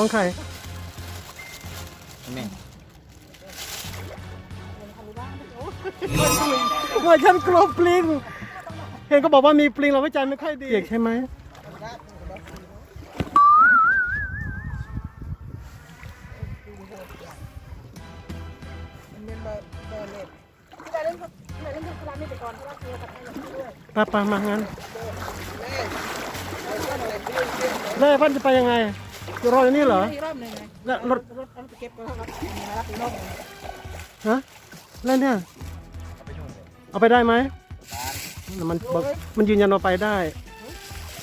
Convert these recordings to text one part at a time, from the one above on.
ของใครแม่ว่าฉันกลัวปลิง เห็นก็บอกว่ามีปลิงเราไว้ใจไม่ค่อยดีเด็กใช่ไหมมันเป็นเบอร์เบอร์เน็ตที่ได้เล่นที่ได้เล่นทุกร้านนี่ไปก่อนเพราะว่าเจอกับไอ้อย่างนี้ด้วยปาปามางั้นแม่เอาเพื่อนอะไรเพื่อนเพื่อนแล้วพันจะไปยังไง จะรออยู่นี่เหรอ อีกรอบหนึ่งไงแล้วรถ รถเอาไปเก็บก็แล้วครับมารับอีกรอบหนึ่งฮะแล้วเนี่ย เอาไปได้ไหมมันบอกมันยืนยันว่าไปได้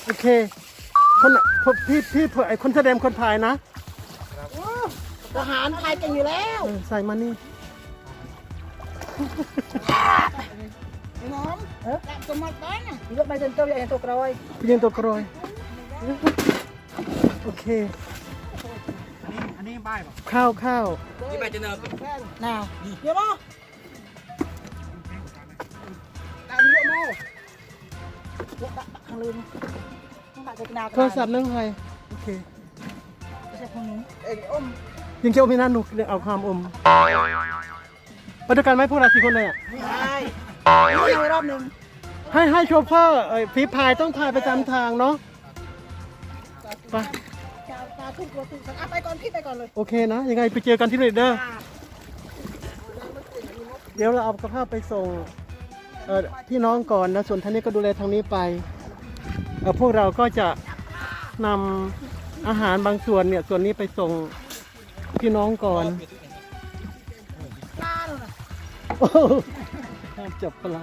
โอเค คนน่ะพวกพี่พี่เผื่อไอ้คนแสดงคนถ่ายนะทหารไทยเก่งอยู่แล้วเออใส่มานี่ ไอ้น้องเออแกสมัครได้น่ะยกไปจนเจ้าใหญ่ตัวกรอย พี่ยืนตัวกรอย โอเค อันนี้บ้ายป่ะข้าวข้าว นี่ไปจะเนิบน่าวเดี๋ยวมาตามเยอะมากยกตักทางลืมต้องตักจากนาโทรศัพท์นั่งใครโอเคไม่ใช่คนนี้เอ็งอมยิงเกี่ยวมีหน้าหนุกเรียกเอาความอมไปด้วยกันไหมพวกเราสี่คนเลยอะไม่ได้เอารอบหนึ่งให้ให้โชเฟอร์เอ้ยฝีพายต้องพายประจำทางเนาะไป ตาตาทุ่งตัวตุ้งอะไปก่อนพี่ไปก่อนเลยโอเคนะ ยังไงไปเจอกันที่เรเดอร์ เดี๋ยวเราเอากระเพาไปส่งเออพี่น้องก่อนนะ ส่วนท่างนี้ก็ดูแลทางนี้ไปเออพวกเราก็จะนำอาหารบางส่วนเนี่ย ส่วนนี้ไปส่งพี่น้องก่อนปลาเลยนะโอ้โหห้ามจับปลา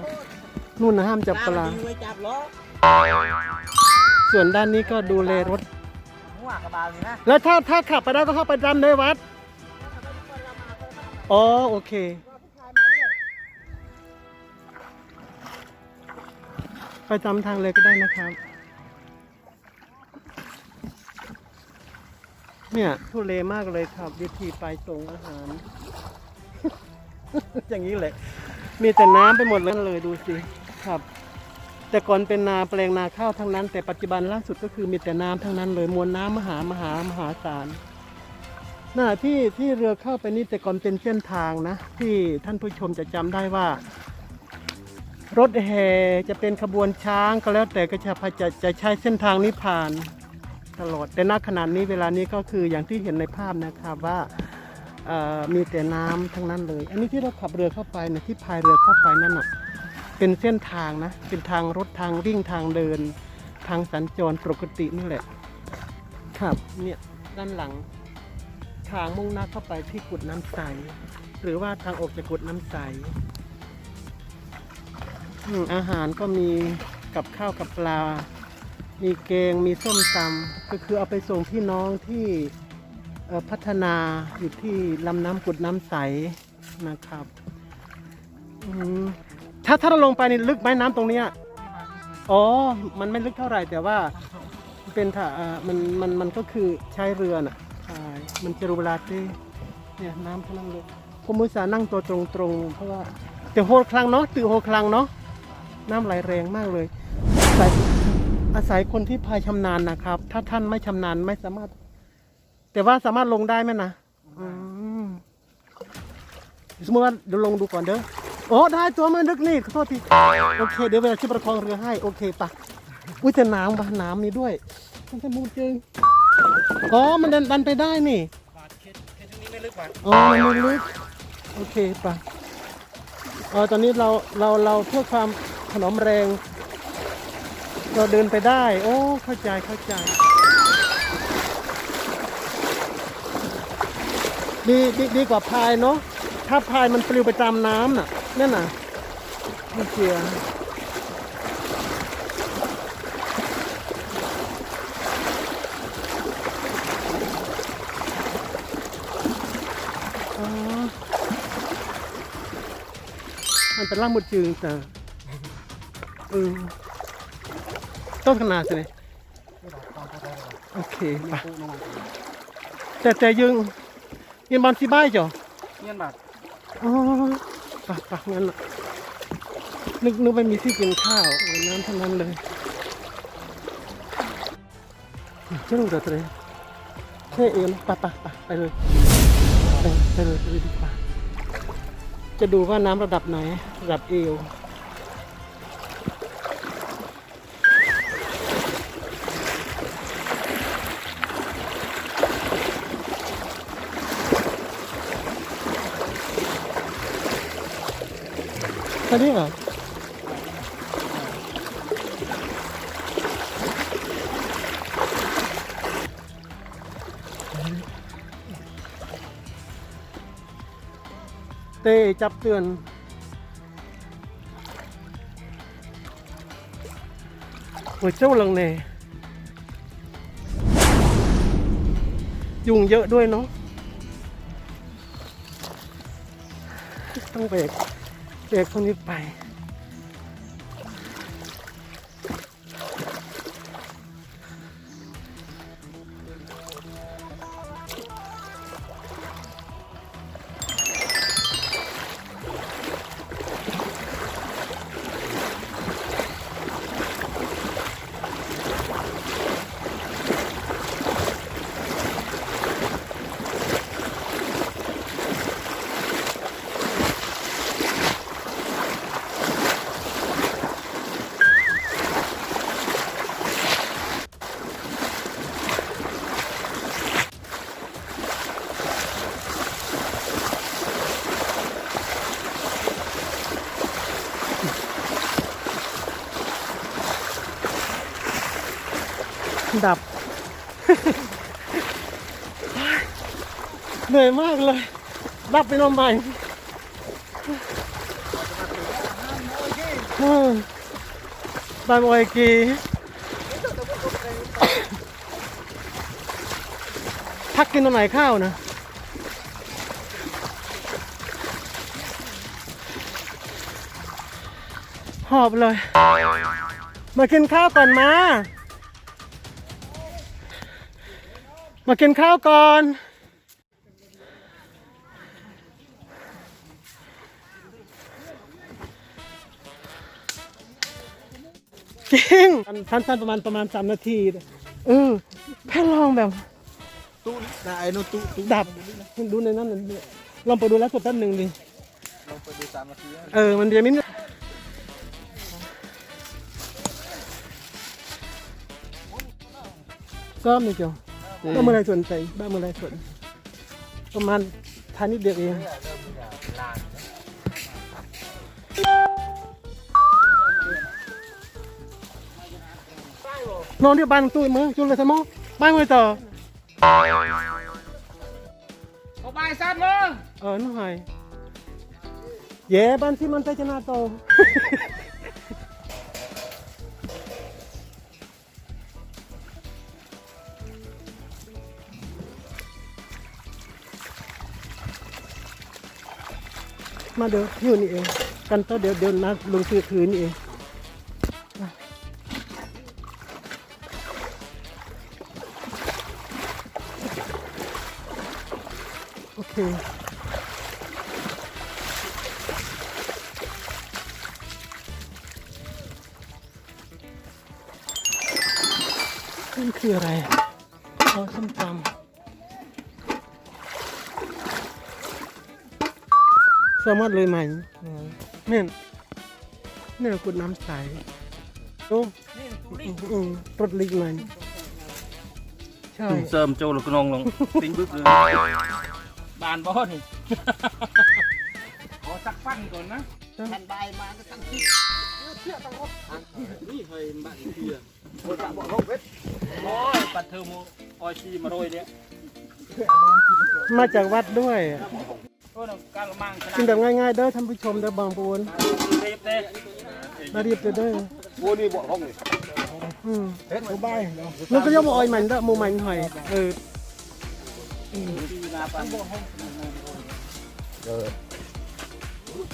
นู่นนะห้ามจับปลา จับล้อส่วนด้านนี้ก็ดูแลรถ หัวกระบาลนี่นะแล้วถ้าถ้าขับไปได้ก็เข้าไปดำในวัด อ๋อโอเค ไปตามทางเลยก็ได้นะครับ เนี่ยทุเลมากเลยครับ วิธีไปส่งอาหาร อย่างนี้เลยมีแต่น้ำไปหมดเลยเลยดูสิครับ แต่ก่อนเป็นนาแปลงนาข้าวทั้งนั้น แต่ปัจจุบันล่าสุดก็คือมีแต่น้ำทั้งนั้นเลยมวลน้ำมหามหามหาศาลหน่าที่ที่เรือเข้าไปนี่แต่ก่อนเป็นเส้นทางนะ ที่ท่านผู้ชมจะจำได้ว่า รถแห่จะเป็นขบวนช้างก็แล้วแต่ก็จะพาจะจะใช้เส้นทางนี้ผ่านตลอดแต่ณขณะนี้เวลานี้ก็คืออย่างที่เห็นในภาพนะครับว่ามีแต่น้ำทั้งนั้นเลย อันนี้ที่เราขับเรือเข้าไปนะที่พายเรือเข้าไปนั่นน่ะ เป็นเส้นทางนะ เป็นทางรถทางวิ่งทางเดิน ทางสัญจรปกตินี่แหละ ครับเนี่ยด้านหลัง ทางมุ่งหน้าเข้าไปที่กุดน้ำใส หรือว่าทางออกจากกุดน้ำใสอืมอาหารก็มีกับข้าวกับปลา มีแกงมีส้มตำก็คือเอาไปส่งพี่น้องที่พัฒนาอยู่ที่ลำน้ำกุดน้ำใสนะครับอืม ถ้าถ้าเราลงไปนี่ลึกไหมน้ำตรงเนี้ยอ๋อ มันไม่ลึกเท่าไหร่แต่ว่าเป็นถ้าอ่ามันมันมันก็คือใช้เรือน่ะใช่มันจะรูเวลาที่เนี่ยน้ำทั้งนั้นเลยผมมุตสาห์นั่งตัวตรงๆเพราะว่าแต่โฮคลังเนาะตื่นโฮคลังเนาะน้ำไหลแรงมากเลยอาศัยอาศัยคนที่พายชำนาญนะครับ ถ้าท่านไม่ชำนาญไม่สามารถ แต่ว่าสามารถลงได้ไหมนะอืมสมมติว่าเดี๋ยวลงดูก่อนเด้อ โอ้ได้ตัวมันลึกนี่ขอโทษทีโอเค เดี๋ยวเวลาที่ประคองเรือให้โอเคปะอุ้ยแต่น้ำปะน้ำมีด้วยมันจะมูดจริงอ๋อมันดันดันไปได้นี่บาดเคสเคสนี้ไม่ลึกกว่าอ๋อมันไม่ลึกโอเคปะอ๋อตอนนี้เราเราเราเพื่อความถนอมแรง เราเดินไปได้ โอ้เข้าใจเข้าใจดีดีดีกว่าพายเนาะถ้าพายมันปลิวไปตามน้ำน่ะ นั่นน่ะไม่เกี่ยวอ๋อมันเป็นล่างหมดจืงแต่เออต้นขนาดสิเนี่ยโอเคไปแต่แต่ยังยังบอลสีบ้ายจ่อเงี้ยบาทอ๋อ ปะปะงั้นน่ะนึกนึกไม่มีที่กินข้าวเอาน้ำเท่านั้นเลยเจ้าหนูตัวเตรแค่เอวนะปะปะปไปเลยไปไปเลยไปเลยดีกว่าจะดูว่าน้ำระดับไหน ระดับเอว แค่นี้เหรอเต้จับเตือนหัว เจ้าลังเนยุงเยอะด้วยเนาะต้องเบรกเบรกพวกนี้ไป ดับ เหนื่อยมากเลยดับไปนอนใหม่บายบอยกีพักกินตรงไหนข้าวนะหอบเลย มากินข้าวก่อนมา มากินข้าวก่อน จริงสั้นๆประมาณประมาณสามนาที เออแค่ลองแบบ ตู้นะไอ้นู่นตู้ตู้ดับดูในนั้นน่ะลองไปดูแล้วสุดแป๊บหนึ่งดิลงไปดูสามนาทีเออ มันเดียวมินก็ไม่เกี่ยว บ้าเมื่อไรสนใจบ้าเมื่อไรสนประมาณทานนิดเดียวเองนอนที่บ้านตู้มือจุลเลยสมองบ้านมือต่อเอาใบซัดเลยเออน้องหายเย่บ้านที่มันใจจะนาโต มาเดี๋ยวอยู่นี่เอง กันโตะเดี๋ยวเดี๋ยวนะลงซื้อถือนี่เองโอเคนี่คืออะไรอ๋อส้มตำ แซลมอนเลยไหมแม่นนี่กุดน้ำใสโอ้นี่ตูอืนี่มอืมรสลิกมันใช่เสริมโจลกนองลงติ้งบึ๊บเลยบานบ่นี่ขอสักปั้นก่อนนะทันใบมาก็ตั้งที่เชื่อตั้งรถนี่เฮ้ยบ้านเชื่อคนจะบอกรถเวทโอ้ยปัดเทอร์โมออยชีมาโรยเนี่ยมาจากวัดด้วยโอ้ย การละมังขนากินแบบง่ายๆเด้อท่านผู้ชมเด้อบางปูนเทปเด้มาเรียบเด้อเด้อวัวนี่บอกห้องนี่อืมเฮ็ดตัวใบเนาะมันก็ย่อมออยมันเด้อหมูมันหอยเออดีนาปันเออ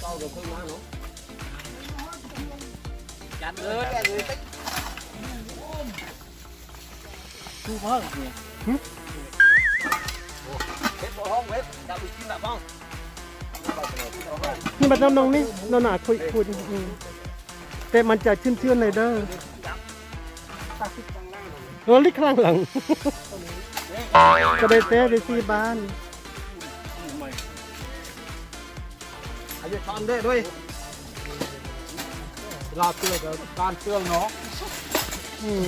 เต้าเดี๋ยวเพิ่งมาเนาะจัดเลยแกเลยติ๊กทูเพิ่งเนี่ยเฮ็ดตัวห้องเวทดับอีกทีละบ้าง นี่บัดน้ำนองนี่นอนหนาคุยคุยอืมแต่มันจะชื่นๆเลยเด้อตักที่ข้างล่างรถลิกข้างหลังเก็ได้เต้ไปซีบ้านอายุทอนได้ด้วยลาเตือนกับการเตือนเนาะอืม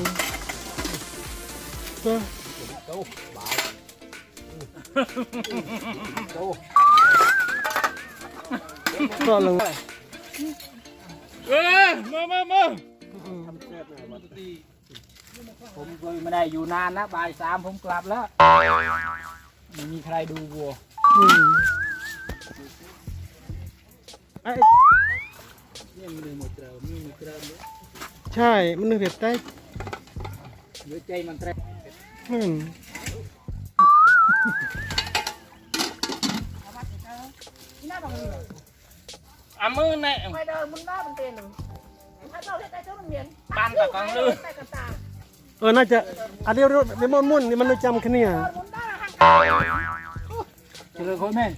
ก็โตบายโต ก็ลงเอ้ยมามามาผมเคยไม่ได้อยู่นานนะบ่ายสามผมกลับแล้วไม่มีใครดูวัวอืมไอ้นี่มันเลยหมดเติมนี่มันเติมเลยใช่ มันนึกเห็ดได้เดี๋ยวใจมันเตะอืมอะมือแน่ไม่เดินมึงได้มันเป็น หนึ่งถ้าเราได้ใจเจ้ามันเหมียนบ้านกับกองลือแต่กันตาเออ น่าจะอันนี้รถเรมอนมุ่นนี่มันรู้จำคันเนี่ยมึงได้ห่างกันเจอคนแม่น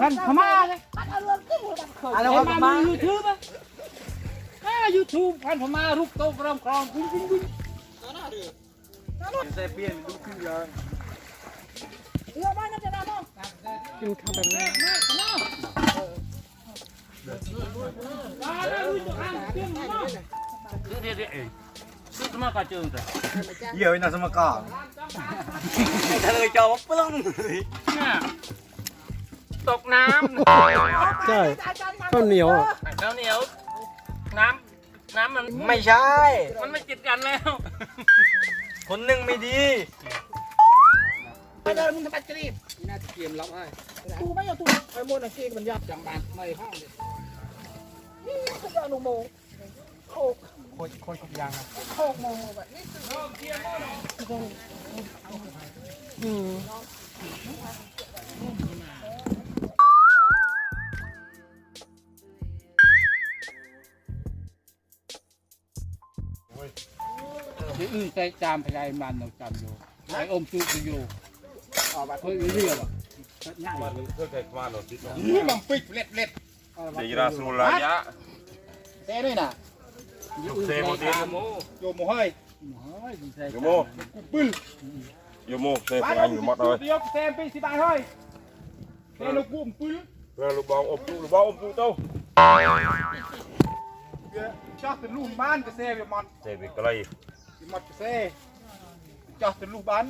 ท่านพม่าเลยเอาเรื่องขึ้นหัวดับอะไรวะมายูทูบอะอ่ายูทูบพันพม่ารูปโตกรอมกรอมกุ้งกุ้งกุ้งใส่เปลี่ยนดูคือเลย เรือบ้าน่าจะได้มั้งกินข้าวแบบนี้เดี๋ยวเดี๋ยวเองคือสมกระเจิงแต่เยอะนะสมการถ้าเลจอปึ้งตกน้ำใช่ข้าวเหนียวอะำแล้วเหนียว น้ำน้ำมันไม่ใช่ มันไม่จิตกันแล้ว คนหนึ่งไม่ดี ไปเดินมึงทำไมกรีบน่าจะเกมรับให้กูไม่เอาถูไอ้โมนังกีมันยับจังบานไม่ห้องเลยนี่คือเอาหนูโมโคกโคตรโคตรทุกยางนะโคกโมแบบนี้อืมที่อื่นใจจามพยายมันเราจำอยู่ไอ้อมจุกอยู่ เคยเรียกอะง่ายนี่มันปิดเล็ดเล็ดเดี๋ยวราสูลายะเต้ด้วยนะเซโมเซโมโยโมให้โยโมปึ้งโยโมเซฟอันอยู่หมดเลยเดียวเซมไปสิบาทเฮ้ยเต้ลูกกุ้งปึ้งเพื่อลูกบอลอบลูกลูกบอลอบลูกเต้าจอดเป็นลูกบ้านก็เซฟมันเซฟไกลมันก็เซจอดเป็นลูกบ้าน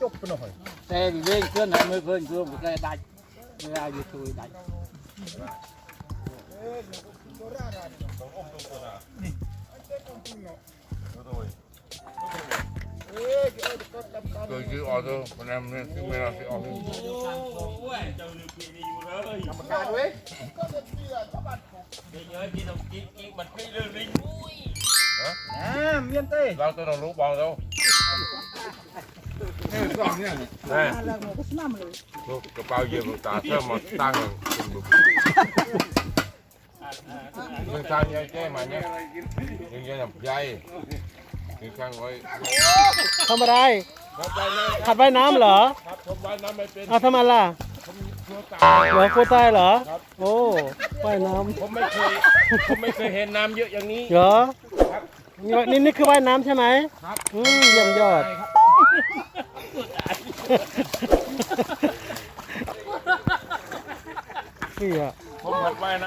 จบไปหน่อยเซฟเล่นเคลื่อนไหนมือเคลื่อนเคลื่อนก็ได้เวลาอยู่ตัวได้ตัวชื่อออโต้มันนั่นนี่คือไม่น่าสิออกการเว้ยอ่าเมียนเต้เราต้องรู้ บอลเต้าแน่ลูกกระเป๋าเยอะตาเสื้อมาตั้งเป็นบุกยังทานยังแก้มาเนี่ยยังยังใหญ่คือข้างไว้ทำอะไรครับไปเลยขัดว่ายน้ำเหรอครับผมว่ายน้ำไม่เป็นเอาทำไมล่ะเพื่อตาเหรอโคตายเหรอ โอ้ว่ายน้ผมไม่เคยผมไม่เคยเห็นน้ำเยอะอย่างนี้ำเหรอนี่นี่คือว่ายน้ำใช่ไหมครับอืมเยี่ยมยอดครับ เสือ ผมหัดว่ายน้ำ